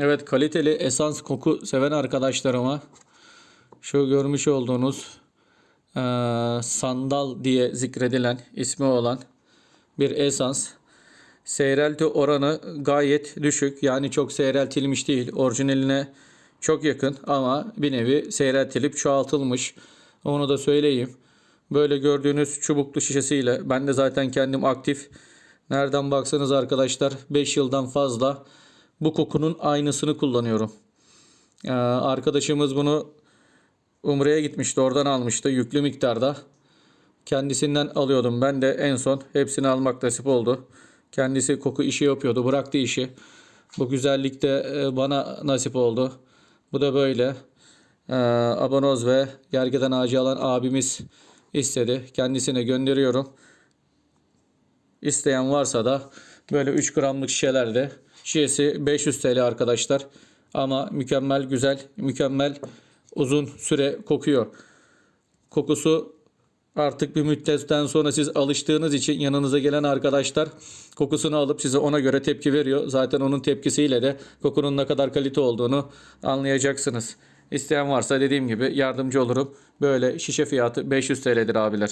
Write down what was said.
Evet kaliteli esans koku seven arkadaşlarıma şu görmüş olduğunuz eee, sandal diye zikredilen ismi olan bir esans. Seyrelti oranı gayet düşük. Yani çok seyreltilmiş değil. Orijinaline çok yakın ama bir nevi seyreltilip çoğaltılmış. Onu da söyleyeyim. Böyle gördüğünüz çubuklu şişesiyle ben de zaten kendim aktif. Nereden baksanız arkadaşlar 5 yıldan fazla bu kokunun aynısını kullanıyorum. Ee, arkadaşımız bunu Umre'ye gitmişti. Oradan almıştı yüklü miktarda. Kendisinden alıyordum. Ben de en son hepsini almak nasip oldu. Kendisi koku işi yapıyordu. Bıraktı işi. Bu güzellik de e, bana nasip oldu. Bu da böyle. Ee, abanoz ve gergeden ağacı alan abimiz istedi. Kendisine gönderiyorum. İsteyen varsa da böyle 3 gramlık şişelerde şişesi 500 TL arkadaşlar. Ama mükemmel güzel, mükemmel uzun süre kokuyor. Kokusu artık bir müddetten sonra siz alıştığınız için yanınıza gelen arkadaşlar kokusunu alıp size ona göre tepki veriyor. Zaten onun tepkisiyle de kokunun ne kadar kalite olduğunu anlayacaksınız. İsteyen varsa dediğim gibi yardımcı olurum. Böyle şişe fiyatı 500 TL'dir abiler.